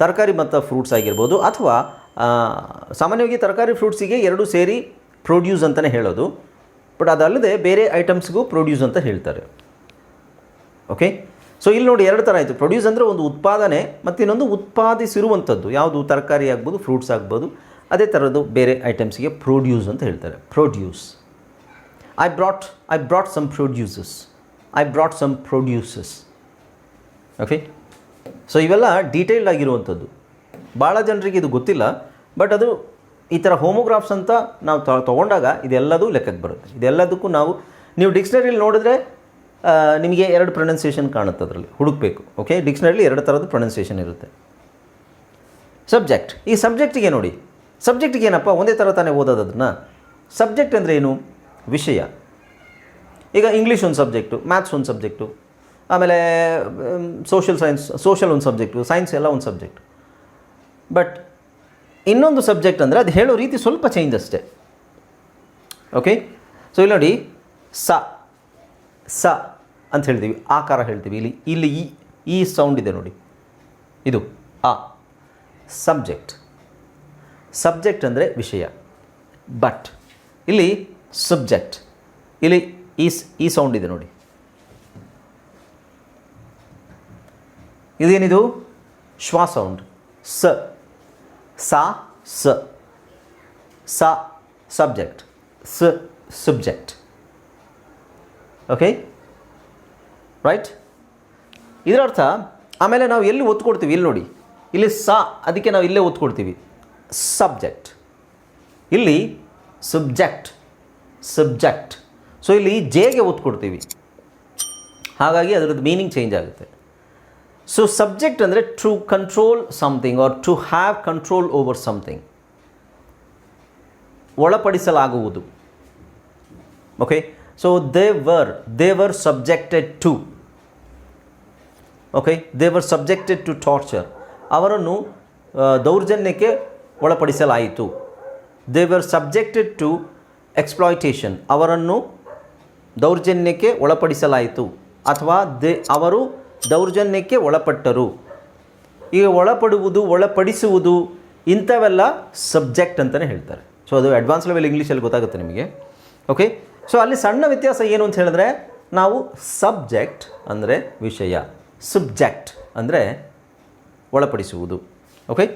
ತರಕಾರಿ ಮತ್ತು ಫ್ರೂಟ್ಸ್ ಆಗಿರ್ಬೋದು, ಅಥವಾ ಸಾಮಾನ್ಯವಾಗಿ ತರಕಾರಿ ಫ್ರೂಟ್ಸಿಗೆ ಎರಡು ಸೇರಿ ಪ್ರೊಡ್ಯೂಸ್ ಅಂತಲೇ ಹೇಳೋದು. ಬಟ್ ಅದಲ್ಲದೆ ಬೇರೆ ಐಟಮ್ಸ್ಗೂ ಪ್ರೊಡ್ಯೂಸ್ ಅಂತ ಹೇಳ್ತಾರೆ. ಓಕೆ ಸೊ ಇಲ್ಲಿ ನೋಡಿ ಎರಡು ಥರ ಆಯಿತು. ಪ್ರೊಡ್ಯೂಸ್ ಅಂದರೆ ಒಂದು ಉತ್ಪಾದನೆ ಮತ್ತು ಇನ್ನೊಂದು ಉತ್ಪಾದಿಸಿರುವಂಥದ್ದು. ಯಾವುದು? ತರಕಾರಿ ಆಗ್ಬೋದು ಫ್ರೂಟ್ಸ್ ಆಗ್ಬೋದು. ಅದೇ ಥರದ್ದು ಬೇರೆ ಐಟಮ್ಸ್ಗೆ ಪ್ರೊಡ್ಯೂಸ್ ಅಂತ ಹೇಳ್ತಾರೆ. Produce I brought I brought some produces I brought some produces okay so ಇವೆಲ್ಲ ಡೀಟೇಲ್ಡ್ ಆಗಿರುವಂಥದ್ದು. ಭಾಳ ಜನರಿಗೆ ಇದು ಗೊತ್ತಿಲ್ಲ ಬಟ್ ಅದು ಈ ಥರ ಹೋಮೋಗ್ರಾಫ್ಸ್ ಅಂತ ನಾವು ತೊಗೊಂಡಾಗ ಇದೆಲ್ಲದೂ ಲೆಕ್ಕಕ್ಕೆ ಬರುತ್ತೆ. ಇದೆಲ್ಲದಕ್ಕೂ ನಾವು, ನೀವು ಡಿಕ್ಷ್ನರಿಲಿ ನೋಡಿದ್ರೆ ನಿಮಗೆ ಎರಡು ಪ್ರೊನೌನ್ಸಿಯೇಷನ್ ಕಾಣುತ್ತೆ ಅದರಲ್ಲಿ. ಹುಡುಕಬೇಕು. ಓಕೆ ಡಿಕ್ಷ್ನರಿಲಿ ಎರಡು ಥರದ ಪ್ರೊನೌನ್ಸಿಯೇಷನ್ ಇರುತ್ತೆ. ಸಬ್ಜೆಕ್ಟ್ ಈ ಸಬ್ಜೆಕ್ಟಿಗೆ ನೋಡಿ. ಸಬ್ಜೆಕ್ಟಿಗೆ ಏನಪ್ಪ? ಒಂದೇ ಥರ ತಾನೇ ಓದೋದನ್ನು ಸಬ್ಜೆಕ್ಟ್ ಅಂದರೆ ಏನು? ವಿಷಯ. ಈಗ ಇಂಗ್ಲೀಷ್ ಒಂದು ಸಬ್ಜೆಕ್ಟು ಮ್ಯಾಥ್ಸ್ ಒಂದು ಸಬ್ಜೆಕ್ಟು ಆಮೇಲೆ ಸೋಷಿಯಲ್ ಸೈನ್ಸ್ ಸೋಷಲ್ ಒಂದು ಸಬ್ಜೆಕ್ಟು ಸೈನ್ಸ್ ಎಲ್ಲ ಒಂದು ಸಬ್ಜೆಕ್ಟ್ ಬಟ್ ಇನ್ನೊಂದು ಸಬ್ಜೆಕ್ಟ್ ಅಂದರೆ ಅದು ಹೇಳೋ ರೀತಿ ಸ್ವಲ್ಪ ಚೇಂಜ್ ಅಷ್ಟೇ. ಓಕೆ ಸೊ ಇಲ್ಲಿ ನೋಡಿ, ಸ ಸ ಅಂತ ಹೇಳ್ತೀವಿ ಆಕಾರ ಹೇಳ್ತೀವಿ. ಇಲ್ಲಿ ಇಲ್ಲಿ ಈ ಈ ಸೌಂಡ್ ಇದೆ ನೋಡಿ. ಇದು, ಆ. ಸಬ್ಜೆಕ್ಟ್ ಸಬ್ಜೆಕ್ಟ್ ಅಂದರೆ ವಿಷಯ. ಬಟ್ ಇಲ್ಲಿ ಸಬ್ಜೆಕ್ಟ್ ಇಲ್ಲಿ ಈ ಈ ಸೌಂಡ್ ಇದೆ ನೋಡಿ. ಇದೇನಿದು? ಶ್ವಾ ಸೌಂಡ್ ಸ. ಸಾ, ಸ. ಸ ಸಬ್ಜೆಕ್ಟ್ ಸ ಸಬ್ಜೆಕ್ಟ್ ಓಕೆ ರೈಟ್ ಇದರ ಅರ್ಥ ಆಮೇಲೆ ನಾವು ಎಲ್ಲಿ ಒತ್ತು ಕೊಡ್ತೀವಿ ಇಲ್ಲಿ ನೋಡಿ. ಇಲ್ಲಿ ಸ, ಅದಕ್ಕೆ ನಾವು ಇಲ್ಲೇ ಒತ್ತು ಕೊಡ್ತೀವಿ ಸಬ್ಜೆಕ್ಟ್. ಇಲ್ಲಿ ಸಬ್ಜೆಕ್ಟ್ ಸಬ್ಜೆಕ್ಟ್ ಸೊ ಇಲ್ಲಿ ಜೇಗೆ ಒತ್ತು ಕೊಡ್ತೀವಿ. ಹಾಗಾಗಿ ಅದರದ್ದು ಮೀನಿಂಗ್ ಚೇಂಜ್ ಆಗುತ್ತೆ. ಸೊ ಸಬ್ಜೆಕ್ಟ್ ಅಂದರೆ to control something or to have control over something ಒಳಪಡಿಸಲಾಗುವುದು. Okay so they were they were subjected to okay they were subjected to torture ಅವರನ್ನು ದೌರ್ಜನ್ಯಕ್ಕೆ ಒಳಪಡಿಸಲಾಯಿತು. They were subjected to exploitation ಅವರನ್ನು ದೌರ್ಜನ್ಯಕ್ಕೆ ಒಳಪಡಿಸಲಾಯಿತು ಅಥವಾ they, ಅವರು ದೌರ್ಜನ್ಯಕ್ಕೆ ಒಳಪಟ್ಟರು. ಈಗ ಒಳಪಡುವುದು, ಒಳಪಡಿಸುವುದು ಇಂಥವೆಲ್ಲ ಸಬ್ಜೆಕ್ಟ್ ಅಂತಲೇ ಹೇಳ್ತಾರೆ. ಸೊ ಅದು ಅಡ್ವಾನ್ಸ್ ಲೆವೆಲ್ ಇಂಗ್ಲೀಷಲ್ಲಿ ಗೊತ್ತಾಗುತ್ತೆ ನಿಮಗೆ. ಓಕೆ ಸೊ ಅಲ್ಲಿ ಸಣ್ಣ ವ್ಯತ್ಯಾಸ ಏನು ಅಂತ ಹೇಳಿದ್ರೆ, ನಾವು ಸಬ್ಜೆಕ್ಟ್ ಅಂದರೆ ವಿಷಯ. ಸಬ್ಜೆಕ್ಟ್ ಅಂದರೆ ಒಳಪಡಿಸುವುದು. ಓಕೆ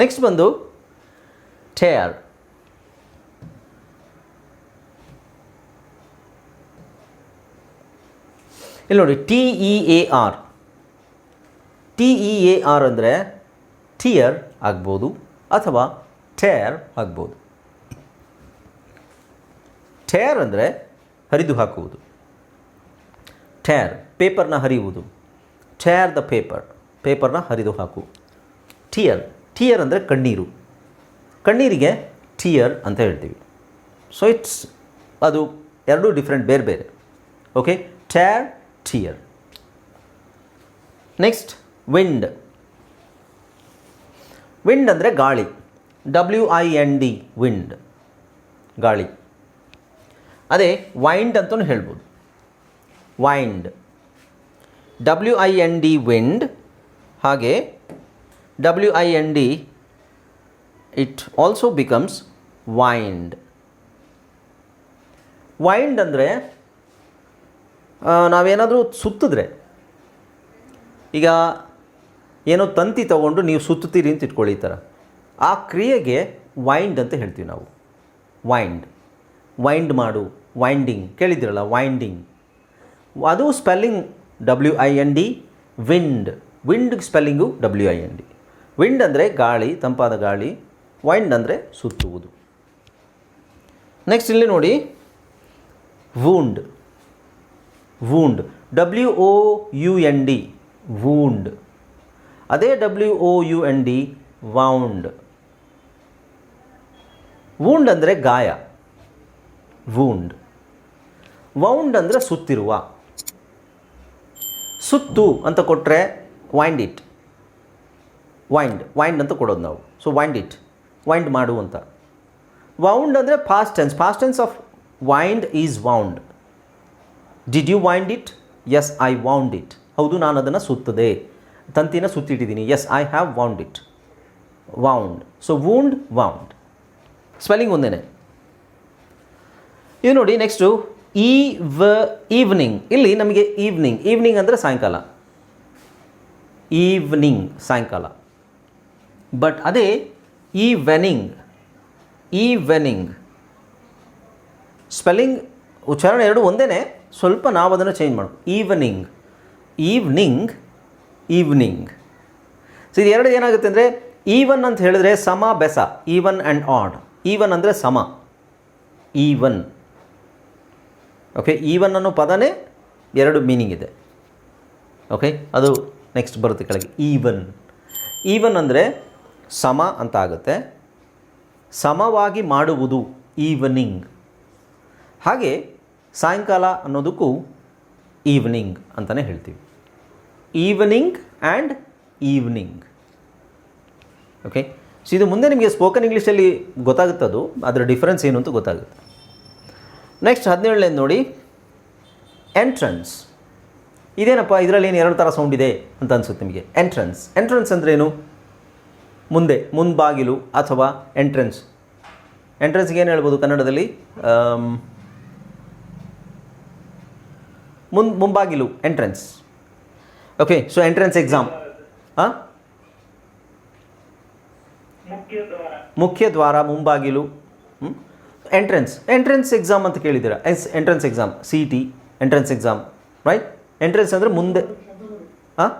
ನೆಕ್ಸ್ಟ್ ಬಂದು ಟೇರ್ ಇಲ್ಲಿ ನೋಡಿ T E A R T E A R ಅಂದರೆ ಟಿಯರ್ ಆಗ್ಬೋದು ಅಥವಾ ಟೇರ್ ಆಗ್ಬೋದು. ಟೇರ್ ಅಂದರೆ ಹರಿದು ಹಾಕುವುದು. ಟೇರ್ ಪೇಪರ್ನ ಹರಿಯುವುದು. ಟೇರ್ ದ ಪೇಪರ್ ಪೇಪರ್ನ ಹರಿದು ಹಾಕು. ಟಿಯರ್ ಟಿಯರ್ ಅಂದರೆ ಕಣ್ಣೀರು. ಕಣ್ಣೀರಿಗೆ ಟಿಯರ್ ಅಂತ ಹೇಳ್ತೀವಿ. ಸೊ ಇಟ್ಸ್ ಅದು ಎರಡೂ ಡಿಫ್ರೆಂಟ್ ಬೇರೆ ಬೇರೆ. Okay tear tear next wind wind ಅಂದರೆ ಗಾಳಿ. W I N D wind ಗಾಳಿ. ಅದೇ ವೈಂಡ್ ಅಂತಲೂ ಹೇಳ್ಬೋದು. Wind W I N D wind ಹಾಗೆ W I N D it also becomes wind wind ಅಂದರೆ ನಾವೇನಾದರೂ ಸುತ್ತಿದ್ರೆ, ಈಗ ಏನೋ ತಂತಿ ತಗೊಂಡು ನೀವು ಸುತ್ತುತ್ತೀರಿ ಅಂತ ಇಟ್ಕೊಳ್ಳಿ ಈ ಥರ ಆ ಕ್ರಿಯೆಗೆ ವೈಂಡ್ ಅಂತ ಹೇಳ್ತೀವಿ ನಾವು. ವೈಂಡ್ ವೈಂಡ್ ಮಾಡು. ವೈಂಡಿಂಗ್ ಕೇಳಿದ್ರಲ್ಲ ವೈಂಡಿಂಗ್ ಅದು spelling W I N D wind wind spelling W I N D wind ಅಂದರೆ ಗಾಳಿ, ತಂಪಾದ ಗಾಳಿ ವೈಂಡ್ ಅಂದರೆ ಸುತ್ತುವುದು. ನೆಕ್ಸ್ಟ್ ಇಲ್ಲಿ ನೋಡಿ wound wound W O U N D wound ಅದೇ W O U N D wound wound ಅಂದರೆ ಗಾಯ. ವೂಂಡ್ ವೌಂಡ್ ಅಂದರೆ ಸುತ್ತಿರುವ. ಸುತ್ತು ಅಂತ ಕೊಟ್ಟರೆ ವೈಂಡ್ ಇಟ್ ವೈಂಡ್ ವೈಂಡ್ ಅಂತ ಕೊಡೋದು ನಾವು. ಸೊ ವೈಂಡ್ ಇಟ್ ವೈಂಡ್ ಮಾಡು ಅಂತ. ವೌಂಡ್ ಅಂದರೆ past tense past tense of wind is wound did you wind it yes I wound it ಹೌದು, ನಾನು ಅದನ್ನು ಸುತ್ತದೆ. ತಂತಿನ ಸುತ್ತಿಟ್ಟಿದ್ದೀನಿ. Yes I have wound it wound so wound wound spelling ಒಂದೇನೆ. ಇದು ನೋಡಿ ನೆಕ್ಸ್ಟು ಈ ವ ಈವ್ನಿಂಗ್ ಇಲ್ಲಿ ನಮಗೆ ಈವ್ನಿಂಗ್ ಈವ್ನಿಂಗ್ ಅಂದರೆ ಸಾಯಂಕಾಲ. ಈವ್ನಿಂಗ್ ಸಾಯಂಕಾಲ. ಬಟ್ ಅದೇ ಈವೆನಿಂಗ್ ಈವೆನಿಂಗ್ ಸ್ಪೆಲ್ಲಿಂಗ್ ಉಚ್ಚಾರಣೆ ಎರಡು ಒಂದೇ ಸ್ವಲ್ಪ ನಾವು ಅದನ್ನು ಚೇಂಜ್ ಮಾಡು ಈವ್ನಿಂಗ್ ಈವ್ನಿಂಗ್ ಈವ್ನಿಂಗ್ ಸೊ ಇದು ಎರಡು ಏನಾಗುತ್ತೆ ಅಂದರೆ ಈವನ್ ಅಂತ ಹೇಳಿದ್ರೆ ಸಮ, ಬೆಸ ಈವನ್ ಆ್ಯಂಡ್ ಆಡ್ ಈವನ್ ಅಂದರೆ ಸಮ. ಈವನ್ ಓಕೆ ಈವನ್ ಅನ್ನೋ ಪದನೇ ಎರಡು ಮೀನಿಂಗ್ ಇದೆ. ಓಕೆ ಅದು ನೆಕ್ಸ್ಟ್ ಬರುತ್ತೆ ಕೆಳಗೆ. ಈವನ್ ಈವನ್ ಅಂದರೆ ಸಮ ಅಂತ ಆಗುತ್ತೆ ಸಮವಾಗಿ ಮಾಡುವುದು ಈವ್ನಿಂಗ್ ಹಾಗೆ ಸಾಯಂಕಾಲ ಅನ್ನೋದಕ್ಕೂ ಈವ್ನಿಂಗ್ ಅಂತಲೇ ಹೇಳ್ತೀವಿ. Evening and evening okay so ಇದು ಮುಂದೆ ನಿಮಗೆ ಸ್ಪೋಕನ್ ಇಂಗ್ಲೀಷಲ್ಲಿ ಗೊತ್ತಾಗುತ್ತದು, ಅದರ ಡಿಫ್ರೆನ್ಸ್ ಏನು ಅಂತ ಗೊತ್ತಾಗುತ್ತೆ. ನೆಕ್ಸ್ಟ್ ಹದಿನೇಳನೇದು ನೋಡಿ. ಎಂಟ್ರನ್ಸ್ ಇದೇನಪ್ಪ, ಇದರಲ್ಲಿ ಏನು ಎರಡು ಥರ ಸೌಂಡ್ ಇದೆ ಅಂತ ಅನಿಸುತ್ತೆ ನಿಮಗೆ. ಎಂಟ್ರನ್ಸ್ ಎಂಟ್ರನ್ಸ್ ಅಂದ್ರೇನು ಮುಂದೆ, ಮುಂಬಾಗಿಲು ಅಥವಾ ಎಂಟ್ರೆನ್ಸ್ ಎಂಟ್ರೆನ್ಸ್ಗೆ ಏನು ಹೇಳ್ಬೋದು ಕನ್ನಡದಲ್ಲಿ? ಮುನ್, ಮುಂಬಾಗಿಲು entrance okay so entrance exam ಹಾಂ? ಮುಖ್ಯ ದ್ವಾರ, ಮುಂಬಾಗಿಲು ಎಂಟ್ರೆನ್ಸ್ ಎಂಟ್ರೆನ್ಸ್ ಎಕ್ಸಾಮ್ ಅಂತ ಕೇಳಿದ್ದೀರಾ? Yes entrance exam C T entrance exam right entrance ಅಂದರೆ ಮುಂದೆ. ಹಾಂ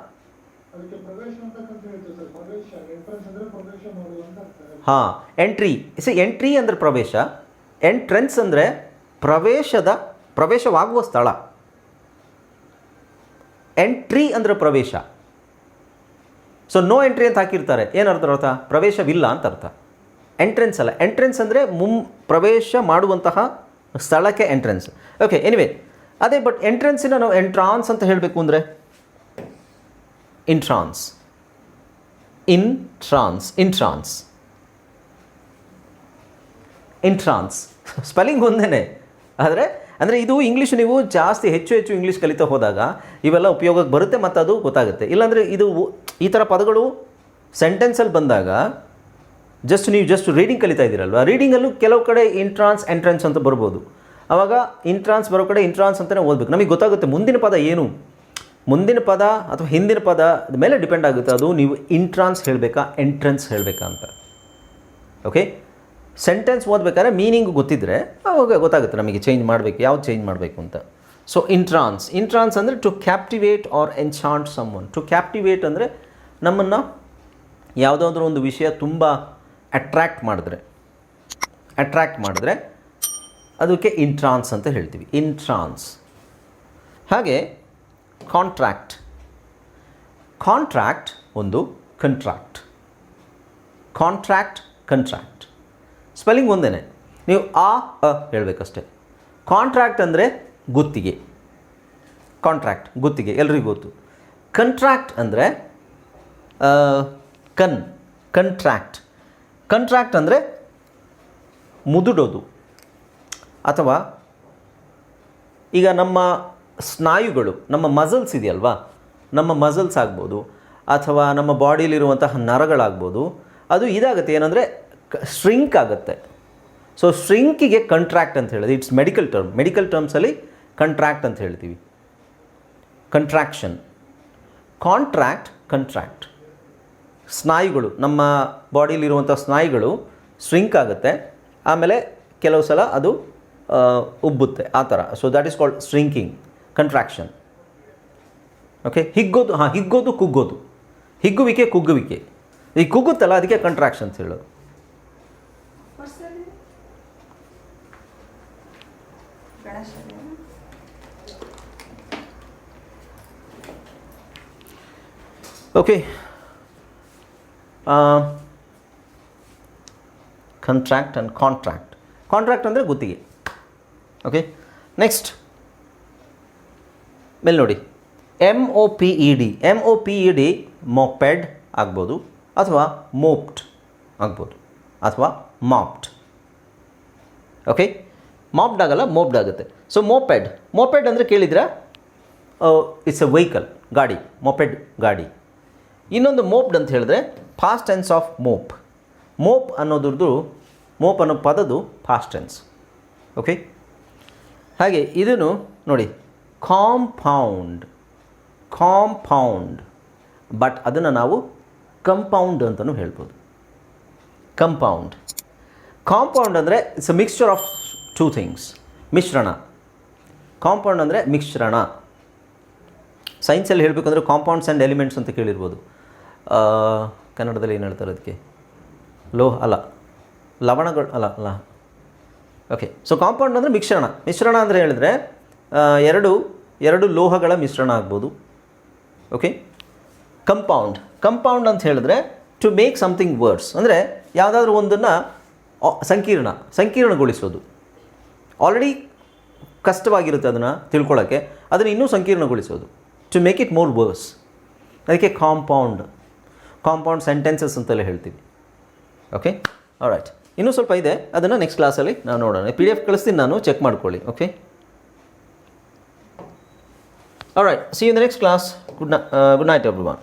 ಅದಕ್ಕೆ ಪ್ರವೇಶ ಅಂತಕ್ಕಂತ ಹೇಳ್ತೀವಿ ಸರ್ ಪ್ರವೇಶ ಎಂಟ್ರೆನ್ಸ್ ಅಂದ್ರೆ ಪ್ರವೇಶ ಮಾಡುವ ಅಂತ ಅರ್ಥ ಹಾಂ ಎಂಟ್ರಿ ಸಿ ಎಂಟ್ರಿ ಅಂದರೆ ಪ್ರವೇಶ. ಎಂಟ್ರೆನ್ಸ್ ಅಂದರೆ ಪ್ರವೇಶದ, ಪ್ರವೇಶವಾಗುವ ಸ್ಥಳ. ಎಂಟ್ರಿ ಅಂದರೆ ಪ್ರವೇಶ. ಸೊ ನೋ ಎಂಟ್ರಿ ಅಂತ ಹಾಕಿರ್ತಾರೆ. ಏನರ್ಥ ಅರ್ಥ ಪ್ರವೇಶವಿಲ್ಲ ಅಂತ ಅರ್ಥ. ಎಂಟ್ರೆನ್ಸ್ ಅಲ್ಲ. ಎಂಟ್ರೆನ್ಸ್ ಅಂದರೆ ಮುಂ, ಪ್ರವೇಶ ಮಾಡುವಂತಹ ಸ್ಥಳಕ್ಕೆ ಎಂಟ್ರೆನ್ಸ್ ಓಕೆ ಎನಿವೆ ಅದೇ ಬಟ್ ಎಂಟ್ರೆನ್ಸಿನ ನಾವು ಎಂಟ್ರಾನ್ಸ್ ಅಂತ ಹೇಳಬೇಕು ಅಂದರೆ? Entrance entrance in entrance spelling ಒಂದೇ ಆದರೆ, ಅಂದರೆ ಇದು ಇಂಗ್ಲೀಷ್ ನೀವು ಜಾಸ್ತಿ ಹೆಚ್ಚು ಹೆಚ್ಚು ಇಂಗ್ಲೀಷ್ ಕಲಿತಾ ಹೋದಾಗ ಇವೆಲ್ಲ ಉಪಯೋಗಕ್ಕೆ ಬರುತ್ತೆ ಮತ್ತು ಅದು ಗೊತ್ತಾಗುತ್ತೆ. ಇಲ್ಲಾಂದರೆ ಇದು ಈ ಥರ ಪದಗಳು ಸೆಂಟೆನ್ಸಲ್ಲಿ ಬಂದಾಗ ಜಸ್ಟ್ ನೀವು ಜಸ್ಟ್ ರೀಡಿಂಗ್ ಕಲಿತಾ ಇದ್ದೀರಲ್ವ? ರೀಡಿಂಗಲ್ಲೂ ಕೆಲವು ಕಡೆ ಇಂಟ್ರಾನ್ಸ್ ಎಂಟ್ರೆನ್ಸ್ ಅಂತ ಬರ್ಬೋದು. ಆವಾಗ ಇಂಟ್ರಾನ್ಸ್ ಬರೋ ಕಡೆ ಇಂಟ್ರಾನ್ಸ್ ಅಂತಲೇ ಓದಬೇಕು. ನಮಗೆ ಗೊತ್ತಾಗುತ್ತೆ ಮುಂದಿನ ಪದ ಏನು? ಮುಂದಿನ ಪದ ಅಥವಾ ಹಿಂದಿನ ಪದ ಮೇಲೆ ಡಿಪೆಂಡ್ ಆಗುತ್ತೆ. ಅದು ನೀವು ಇಂಟ್ರಾನ್ಸ್ ಹೇಳಬೇಕಾ? ಎಂಟ್ರೆನ್ಸ್ ಹೇಳಬೇಕಾ ಅಂತ. ಓಕೆ ಸೆಂಟೆನ್ಸ್ ಓದಬೇಕಾದ್ರೆ ಮೀನಿಂಗ್ ಗೊತ್ತಿದ್ದರೆ ಅವಾಗ ಗೊತ್ತಾಗುತ್ತೆ ನಮಗೆ ಚೇಂಜ್ ಮಾಡಬೇಕು, ಯಾವ್ದು ಚೇಂಜ್ ಮಾಡಬೇಕು ಅಂತ. ಸೊ ಇಂಟ್ರಾನ್ಸ್ ಇಂಟ್ರಾನ್ಸ್ ಅಂದರೆ to captivate or enchant someone to captivate ಅಂದರೆ ನಮ್ಮನ್ನು ಯಾವುದಾದ್ರೂ ಒಂದು ವಿಷಯ ತುಂಬ ಅಟ್ರ್ಯಾಕ್ಟ್ ಮಾಡಿದ್ರೆ ಅಟ್ರ್ಯಾಕ್ಟ್ ಮಾಡಿದ್ರೆ ಅದಕ್ಕೆ ಇಂಟ್ರಾನ್ಸ್ ಅಂತ ಹೇಳ್ತೀವಿ. ಇಂಟ್ರಾನ್ಸ್ ಹಾಗೆ ಕಾಂಟ್ರ್ಯಾಕ್ಟ್ ಕಾಂಟ್ರ್ಯಾಕ್ಟ್ ಒಂದು ಕಂಟ್ರಾಕ್ಟ್ ಕಾಂಟ್ರ್ಯಾಕ್ಟ್ ಕಂಟ್ರಾಕ್ಟ್ ಸ್ಪೆಲ್ಲಿಂಗ್ ಒಂದೇ ನೀವು ಆ, ಅ ಹೇಳಬೇಕಷ್ಟೆ. ಕಾಂಟ್ರಾಕ್ಟ್ ಅಂದರೆ ಗುತ್ತಿಗೆ. ಕಾಂಟ್ರಾಕ್ಟ್ ಗುತ್ತಿಗೆ, ಎಲ್ರಿಗೂ ಗೊತ್ತು. ಕಂಟ್ರಾಕ್ಟ್ ಅಂದರೆ ಕನ್ ಕಂಟ್ರಾಕ್ಟ್ ಕಂಟ್ರಾಕ್ಟ್ ಅಂದರೆ ಮುದುಡೋದು. ಅಥವಾ ಈಗ ನಮ್ಮ ಸ್ನಾಯುಗಳು, ನಮ್ಮ ಮಸಲ್ಸ್ ಇದೆಯಲ್ವಾ? ನಮ್ಮ ಮಸಲ್ಸ್ ಆಗ್ಬೋದು, ಅಥವಾ ನಮ್ಮ ಬಾಡಿಲಿರುವಂತಹ ನರಗಳಾಗ್ಬೋದು, ಅದು ಇದಾಗುತ್ತೆ ಏನಂದರೆ ಶ್ರಿಂಕ್ ಆಗುತ್ತೆ. ಸೊ ಸ್ಟ್ರಿಂಕಿಗೆ ಕಂಟ್ರಾಕ್ಟ್ ಅಂತ ಹೇಳೋದು. ಇಟ್ಸ್ ಮೆಡಿಕಲ್ ಟರ್ಮ್ ಮೆಡಿಕಲ್ ಟರ್ಮ್ಸಲ್ಲಿ ಕಂಟ್ರಾಕ್ಟ್ ಅಂತ ಹೇಳ್ತೀವಿ. ಕಂಟ್ರಾಕ್ಷನ್ ಕಾಂಟ್ರಾಕ್ಟ್ ಕಂಟ್ರಾಕ್ಟ್ ಸ್ನಾಯುಗಳು, ನಮ್ಮ ಬಾಡಿಲಿರುವಂಥ ಸ್ನಾಯುಗಳು ಸ್ಟ್ರಿಂಕ್ ಆಗುತ್ತೆ. ಆಮೇಲೆ ಕೆಲವು ಸಲ ಅದು ಉಬ್ಬುತ್ತೆ. ಆ ಥರ. So that is called shrinking contraction okay ಹಿಗ್ಗೋದು, ಹಾಂ, ಹಿಗ್ಗೋದು, ಕುಗ್ಗೋದು. ಹಿಗ್ಗುವಿಕೆ, ಕುಗ್ಗುವಿಕೆ. ಈ ಕುಗ್ಗುತ್ತಲ್ಲ, ಅದಕ್ಕೆ ಕಂಟ್ರಾಕ್ಷನ್ಸ್ ಹೇಳೋದು. Okay contract and contract. Contract ಅಂದರೆ ಗುತ್ತಿಗೆ. ಓಕೆ ನೆಕ್ಸ್ಟ್ ಮೇಲೆ ನೋಡಿ. M O P E D M O P E D moped ಆಗ್ಬೋದು ಅಥವಾ ಮೋಪ್ಟ್ ಆಗ್ಬೋದು ಅಥವಾ ಮಾಪ್ಟ್ ಓಕೆ ಮಾಪ್ಡ್ ಆಗಲ್ಲ ಮೋಪ್ಡ್ ಆಗುತ್ತೆ. ಸೊ ಮೋಪೆಡ್ ಮೋಪೆಡ್ ಅಂದರೆ ಕೇಳಿದ್ರೆ ಇಟ್ಸ್ ಎ ವೆಹಿಕಲ್ ಗಾಡಿ. ಮೊಪೆಡ್ ಗಾಡಿ. ಇನ್ನೊಂದು ಮೋಪ್ಡ್ ಅಂತ ಹೇಳಿದ್ರೆ past tense of mop mop ಅನ್ನೋದ್ರದ್ದು mop ಅನ್ನೋ ಪದದು ಫಾಸ್ಟ್ ಟೆನ್ಸ್ ಓಕೆ ಹಾಗೆ ಇದನ್ನು ನೋಡಿ ಕಾಂಪೌಂಡ್ ಕಾಂಪೌಂಡ್ ಬಟ್ ಅದನ್ನು ನಾವು ಕಂಪೌಂಡ್ ಅಂತಲೂ ಹೇಳ್ಬೋದು. ಕಂಪೌಂಡ್ ಕಾಂಪೌಂಡ್ ಅಂದರೆ it's a mixture of two things ಮಿಶ್ರಣ. ಕಾಂಪೌಂಡ್ ಅಂದರೆ ಮಿಶ್ರಣ. ಸೈನ್ಸಲ್ಲಿ ಹೇಳಬೇಕಂದ್ರೆ ಕಾಂಪೌಂಡ್ಸ್ ಆ್ಯಂಡ್ ಎಲಿಮೆಂಟ್ಸ್ ಅಂತ ಕೇಳಿರ್ಬೋದು. ಕನ್ನಡದಲ್ಲಿ ಏನು ಹೇಳ್ತಾರೆ ಅದಕ್ಕೆ? ಲೋಹ, ಅಲ್ಲ. ಲವಣಗಳು, ಅಲ್ಲ ಅಲ್ಲ. ಓಕೆ ಸೊ ಕಾಂಪೌಂಡ್ ಅಂದರೆ ಮಿಶ್ರಣ. ಮಿಶ್ರಣ ಅಂದರೆ ಹೇಳಿದ್ರೆ ಎರಡು ಎರಡು ಲೋಹಗಳ ಮಿಶ್ರಣ ಆಗ್ಬೋದು. ಓಕೆ ಕಂಪೌಂಡ್ ಕಂಪೌಂಡ್ ಅಂತ ಹೇಳಿದ್ರೆ ಟು ಮೇಕ್ ಸಮಥಿಂಗ್ ವರ್ಡ್ಸ್ ಅಂದರೆ ಯಾವುದಾದ್ರೂ ಒಂದನ್ನು ಸಂಕೀರ್ಣ, ಸಂಕೀರ್ಣಗೊಳಿಸೋದು. ಆಲ್ರೆಡಿ ಕಷ್ಟವಾಗಿರುತ್ತೆ ಅದನ್ನು ತಿಳ್ಕೊಳ್ಳೋಕ್ಕೆ ಅದನ್ನು ಇನ್ನೂ ಸಂಕೀರ್ಣಗೊಳಿಸೋದು. To make it more worse ಅದಕ್ಕೆ ಕಾಂಪೌಂಡ್ ಕಾಂಪೌಂಡ್ ಸೆಂಟೆನ್ಸಸ್ ಅಂತೆಲ್ಲ ಹೇಳ್ತೀವಿ ಓಕೆ ರೈಟ್ ಇನ್ನೂ ಸ್ವಲ್ಪ ಇದೆ. ಅದನ್ನು ನೆಕ್ಸ್ಟ್ ಕ್ಲಾಸಲ್ಲಿ ನಾವು ನೋಡೋಣ. ಪಿ ಡಿ ಎಫ್ ಕಳಿಸ್ತೀನಿ ನಾನು. ಚೆಕ್ ಮಾಡ್ಕೊಳ್ಳಿ. Okay right see in the next class good good night everyone